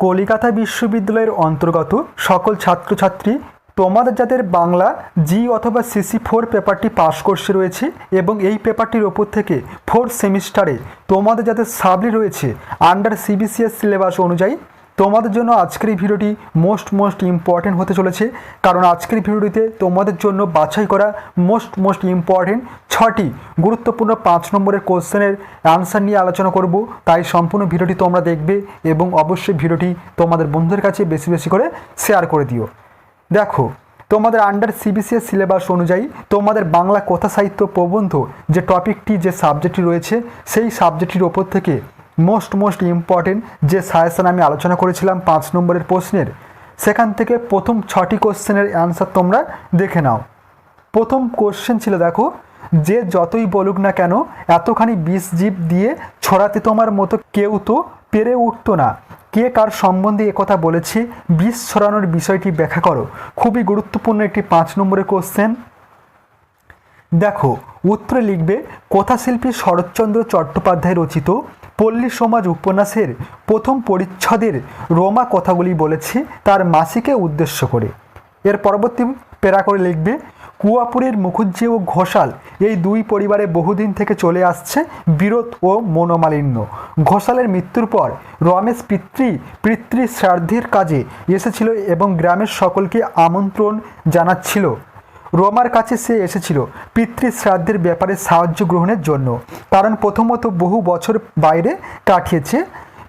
কলিকাতা বিশ্ববিদ্যালয়ের অন্তর্গত সকল ছাত্রছাত্রী, তোমাদের যাদের বাংলা জি অথবা সিসি ফোর পেপারটি পাস কোর্সে রয়েছে এবং এই পেপারটির ওপর থেকে ফোর্থ সেমিস্টারে তোমাদের যাদের সাবলি রয়েছে আন্ডার সিবিসিএস সিলেবাস অনুযায়ী তোমাদের জন্য আজকের এই ভিডিওটি মোস্ট মোস্ট ইম্পর্টেন্ট হতে চলেছে, কারণ আজকের ভিডিওটিতে তোমাদের জন্য বাছাই করা মোস্ট মোস্ট ইম্পর্টেন্ট ছটি গুরুত্বপূর্ণ পাঁচ নম্বরের কোশ্চেনের অ্যান্সার নিয়ে আলোচনা করব। তাই সম্পূর্ণ ভিডিওটি তোমরা দেখবে এবং অবশ্যই ভিডিওটি তোমাদের বন্ধুদের কাছে বেশি বেশি করে শেয়ার করে দিও। দেখো, তোমাদের আন্ডার সিবিসিএস সিলেবাস অনুযায়ী তোমাদের বাংলা কথা সাহিত্য প্রবন্ধ যে টপিকটি যে সাবজেক্টটি রয়েছে, সেই সাবজেক্টটির ওপর থেকে মোস্ট মোস্ট ইম্পর্টেন্ট যে সাজেশন আমি আলোচনা করেছিলাম পাঁচ নম্বরের প্রশ্নের, সেখান থেকে প্রথম ছটি কোশ্চেনের অ্যান্সার তোমরা দেখে নাও। প্রথম কোশ্চেন ছিল, দেখো, যে যতই বলুক না কেন, এতখানি বিষ জীব দিয়ে ছড়াতে তোমার মতো কেউ তো পেরে উঠতো না। কে কার সম্বন্ধে একথা বলেছে? বিষ ছড়ানোর বিষয়টি ব্যাখ্যা করো। খুবই গুরুত্বপূর্ণ একটি পাঁচ নম্বরের কোশ্চেন দেখো, উত্তরে লিখবে, কথাশিল্পী শরৎচন্দ্র চট্টোপাধ্যায় রচিত পল্লী সমাজ উপন্যাসের প্রথম পরিচ্ছদের রোমা কথাগুলি বলেছে তার মাসিকে উদ্দেশ্য করে। এর পরবর্তী পেরা করে লিখবে, কুয়াপুরের মুখুজ্জি ও ঘোষাল এই দুই পরিবারে বহুদিন থেকে চলে আসছে বিরোধ ও মনোমালিন্য। ঘোষালের মৃত্যুর পর রমেশ পিতৃ পিতৃ শ্রাদ্ধের কাজে এসেছিল এবং গ্রামের সকলকে আমন্ত্রণ জানাচ্ছিল। রোমার কাছে সে এসেছিল পিতৃ শ্রাদ্ধের ব্যাপারে সাহায্য গ্রহণের জন্য। কারণ প্রথমত বহু বছর বাইরে কাটিয়েছে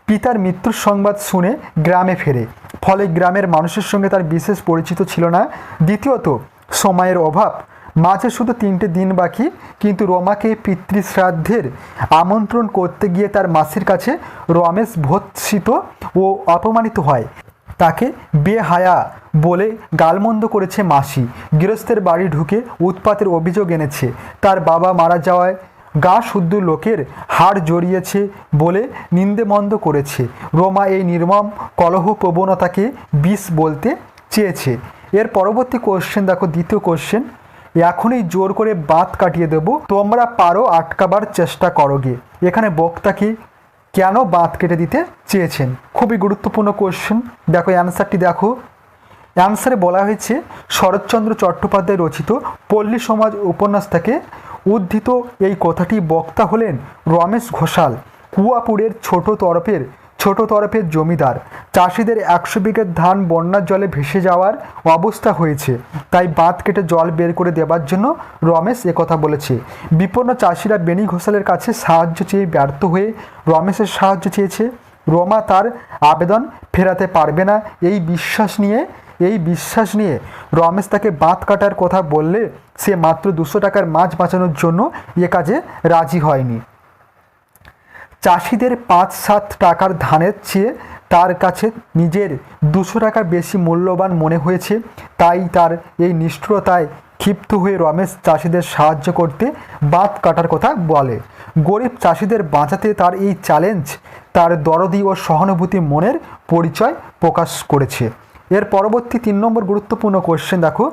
পিতার মৃত্যুর সংবাদ শুনে গ্রামে ফেরে। ফলে গ্রামের মানুষের সঙ্গে তার বিশেষ পরিচিত ছিল না। দ্বিতীয়ত, সময়ের অভাব। মাঝে শুধু তিনটে দিন বাকি, কিন্তু রমাকে পিতৃশ্রাদ্ধের আমন্ত্রণ করতে গিয়ে তার মাসির কাছে রমেশ ভৎসিত ও অপমানিত হয়। তাকে বেহায়া বলে গালমন্দ করেছে মাসি। গৃহস্থের বাড়ি ঢুকে উৎপাতের অভিযোগ এনেছে। তার বাবা মারা যাওয়ায় গা শুদ্ধ লোকের হাড় জড়িয়েছে বলে নিন্দেমন্দ করেছে। রোমা এই নির্মম কলহ প্রবণতাকে বিষ বলতে চেয়েছে। এর পরবর্তী কোশ্চেন দেখো দ্বিতীয় কোশ্চেন এখনই জোর করে বাত কাটিয়ে দেব। তোমরা পারো আটকাবার চেষ্টা করোগে। এখানে বক্তাকে কেন বাঁধ কেটে দিতে চেয়েছেন? খুবই গুরুত্বপূর্ণ কোশ্চেন দেখো অ্যান্সারটি দেখো। অ্যান্সারে বলা হয়েছে, শরৎচন্দ্র চট্টোপাধ্যায় রচিত পল্লী সমাজ উপন্যাস থেকে উদ্ধৃত এই কথাটি বক্তা হলেন রমেশ ঘোষাল, কুয়াপুরের ছোট তরফের ছোট তরফের জমিদার। চাষিদের একশো বিঘের ধান বন্যার জলে ভেসে যাওয়ার অবস্থা হয়েছে। তাই বাঁধ কেটে জল বের করে দেওয়ার জন্য রমেশ একথা বলেছে। বিপন্ন চাষিরা বেনি ঘোষালের কাছে সাহায্য চেয়ে ব্যর্থ হয়ে রমেশের সাহায্য চেয়েছে। রমা তার আবেদন ফেরাতে পারবে না। এই বিশ্বাস নিয়ে, এই বিশ্বাস নিয়ে রমেশ তাকে বাঁধ কাটার কথা বললে সে মাত্র দুশো টাকার মাছ বাঁচানোর জন্য এ কাজে রাজি হয়নি। চাষিদের পাঁচ সাত টাকার ধানের চেয়ে তার কাছে নিজের দুশো টাকা বেশি মূল্যবান মনে হয়েছে। তাই তার এই নিষ্ঠুরতায় ক্ষিপ্ত হয়ে রমেশ চাষিদের সাহায্য করতে বাঁধ কাটার কথা বলে। গরিব চাষিদের বাঁচাতে তার এই চ্যালেঞ্জ তার দরদি ও সহানুভূতি মনের পরিচয় প্রকাশ করেছে। এর পরবর্তী তিন নম্বর গুরুত্বপূর্ণ কোশ্চেন দেখো।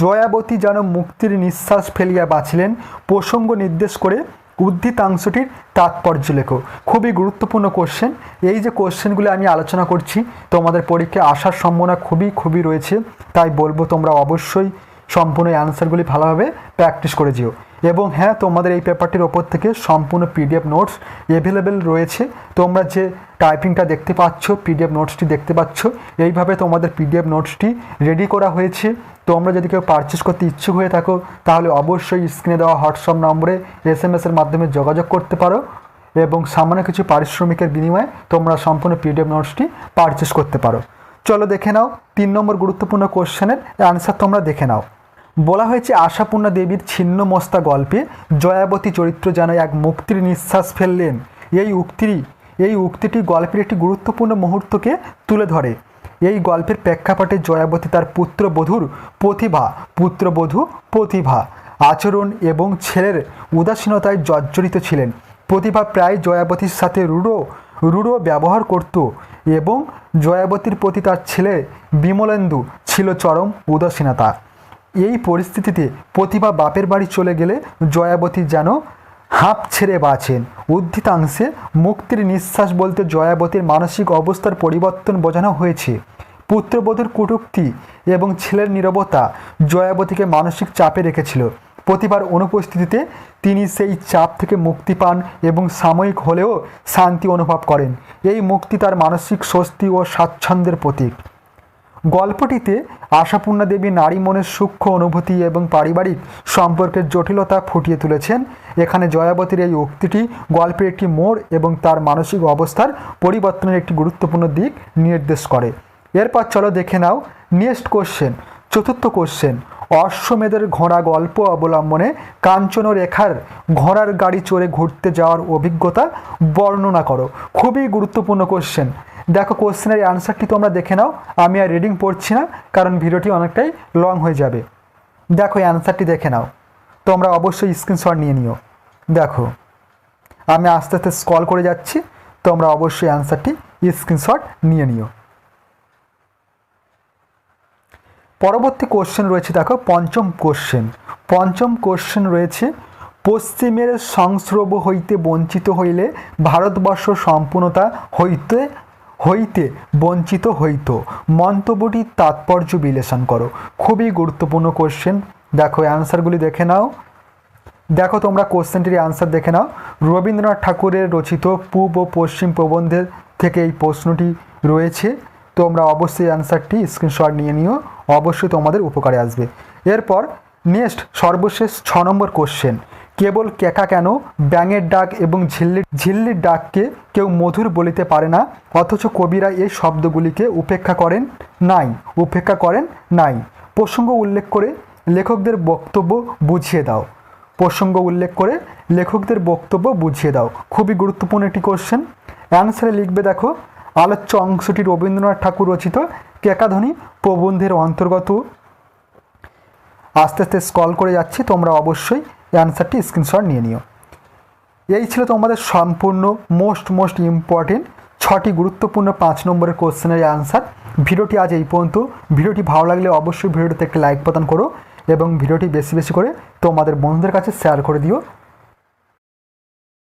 জয়াবতী যেন মুক্তির নিঃশ্বাস ফেলিয়া বাঁচিলেন, প্রসঙ্গ নির্দেশ করে উদ্ধৃতাংশটির তাৎপর্য লেখো। খুবই গুরুত্বপূর্ণ কোশ্চেন এই যে কোশ্চেনগুলি আমি আলোচনা করছি, তোমাদের পরীক্ষায় আসার সম্ভাবনা খুবই খুবই রয়েছে। তাই বলব তোমরা অবশ্যই সম্পূর্ণ অ্যান্সারগুলি ভালোভাবে প্র্যাকটিস করে যেও। এবং হ্যাঁ তোমাদের এই পেপারটির ওপর থেকে সম্পূর্ণ পিডিএফ নোটস অ্যাভেলেবেল রয়েছে। তোমরা যে টাইপিংটা দেখতে পাচ্ছ পিডিএফ নোটসটি দেখতে পাচ্ছ, এইভাবে তোমাদের পিডিএফ নোটসটি রেডি করা হয়েছে। তোমরা যদি কেউ পারচেস করতে ইচ্ছুক হয়ে থাকো, তাহলে অবশ্যই স্ক্রিনে দেওয়া হোয়াটসঅ্যাপ নম্বরে এস এম এসের মাধ্যমে যোগাযোগ করতে পারো এবং সামান্য কিছু পারিশ্রমিকের বিনিময়ে তোমরা সম্পূর্ণ পিডিএফ নোটসটি পারচেস করতে পারো। চলো দেখে নাও, তিন নম্বর গুরুত্বপূর্ণ কোশ্চেনের অ্যান্সার তোমরা দেখে নাও। বলা হয়েছে, আশাপূর্ণা দেবীর ছিন্ন মস্তা গল্পে জয়াবতী চরিত্র যেন এক মুক্তির নিঃশ্বাস ফেললেন। এই উক্তিটি এই উক্তিটি গল্পের একটি গুরুত্বপূর্ণ মুহূর্তকে তুলে ধরে। এই গল্পের প্রেক্ষাপটে জয়াবতী তার পুত্রবধূর প্রতিভা, পুত্রবধূ প্রতিভা, আচরণ এবং ছেলের উদাসীনতায় জর্জরিত ছিলেন। প্রতিভা প্রায় জয়াবতীর সাথে রূঢ় রূঢ় ব্যবহার করত এবং জয়াবতীর প্রতি তার ছেলে বিমলেন্দু ছিল চরম উদাসীনতা। এই পরিস্থিতিতে প্রতিভা বাপের বাড়ি চলে গেলে জয়াবতী যেন হাঁপ ছেড়ে বাঁচেন। উদ্ধৃতাংশে মুক্তির নিঃশ্বাস বলতে জয়াবতীর মানসিক অবস্থার পরিবর্তন বোঝানো হয়েছে। পুত্রবধূর কটূক্তি এবং ছেলের নীরবতা জয়াবতীকে মানসিক চাপে রেখেছিল। প্রতিবার অনুপস্থিতিতে তিনি সেই চাপ থেকে মুক্তি পান এবং সাময়িক হলেও শান্তি অনুভব করেন। এই মুক্তি তার মানসিক স্বস্তি ও স্বাচ্ছন্দ্যের প্রতীক। গল্পটিতে আশাপূর্ণা দেবী নারী মনের সূক্ষ্ম অনুভূতি এবং পারিবারিক সম্পর্কের জটিলতা ফুটিয়ে তুলেছেন। এখানে জয়াবতীর এই উক্তিটি গল্পের একটি মোড় এবং তার মানসিক অবস্থার পরিবর্তনের একটি গুরুত্বপূর্ণ দিক নির্দেশ করে। এরপর চলো দেখে নাও নেক্সট কোশ্চেন চতুর্থ কোশ্চেন অশ্বমেধের ঘোড়া গল্প অবলম্বনে কাঞ্চন রেখার ঘোড়ার গাড়ি চড়ে ঘুরতে যাওয়ার অভিজ্ঞতা বর্ণনা করো। খুবই গুরুত্বপূর্ণ কোশ্চেন দেখো কোশ্চেনের অ্যান্সারটি তোমরা দেখে নাও। আমি আর রিডিং পড়ছি না, কারণ ভিডিওটি অনেকটাই লং হয়ে যাবে। দেখো অ্যান্সারটি দেখে নাও। তোমরা অবশ্যই স্ক্রিনশট নিয়ে নিও। দেখো, আমি আস্তে আস্তে স্কল করে যাচ্ছি, তোমরা অবশ্যই অ্যান্সারটি স্ক্রিনশট নিয়ে নিও। পরবর্তী কোশ্চেন রয়েছে, দেখো পঞ্চম কোশ্চেন পঞ্চম কোশ্চেন রয়েছে, পশ্চিমের সংস্রব হইতে বঞ্চিত হইলে ভারতবর্ষ সম্পূর্ণতা হইতে হইতে বঞ্চিত হইত। মন্তব্যটির তাৎপর্য বিশ্লেষণ করো। খুবই গুরুত্বপূর্ণ কোশ্চেন দেখো অ্যান্সারগুলি দেখে নাও। দেখো, তোমরা কোশ্চেনটির অ্যান্সার দেখে নাও। রবীন্দ্রনাথ ঠাকুরের রচিত পূব ও পশ্চিম প্রবন্ধের থেকে এই প্রশ্নটি রয়েছে। তোমরা অবশ্যই অ্যান্সারটি স্ক্রিনশট নিয়ে নিও। অবশ্যই তোমাদের উপকারে আসবে। এরপর নেক্সট সর্বশেষ ছ নম্বর কোশ্চেন কেবল কেকা কেন? ব্যাঙের ডাক এবং ঝিল্লির ঝিল্লির ডাককে কেউ মধুর বলিতে পারে না। অথচ কবিরা এই শব্দগুলিকে উপেক্ষা করেন নাই, উপেক্ষা করেন নাই। প্রসঙ্গ উল্লেখ করে লেখকদের বক্তব্য বুঝিয়ে দাও। প্রসঙ্গ উল্লেখ করে লেখকদের বক্তব্য বুঝিয়ে দাও। খুবই গুরুত্বপূর্ণ একটি কোশ্চেন অ্যান্সারে লিখবে দেখো, আলোচ্য অংশটি রবীন্দ্রনাথ ঠাকুর রচিত কেকাধ্বনি প্রবন্ধের অন্তর্গত। আস্তে আস্তে স্কল করে যাচ্ছি, তোমরা অবশ্যই অ্যান্সারটি স্ক্রিনশট নিয়ে নিও। এই ছিল তোমাদের সম্পূর্ণ মোস্ট মোস্ট ইম্পর্টেন্ট ছটি গুরুত্বপূর্ণ পাঁচ নম্বরের কোশ্চেনের অ্যান্সার ভিডিওটি আজ এই পর্যন্ত। ভিডিওটি ভালো লাগলে অবশ্যই ভিডিওটিতে একটি লাইক প্রদান করো এবং ভিডিওটি বেশি বেশি করে তোমাদের বন্ধুদের কাছে শেয়ার করে দিও।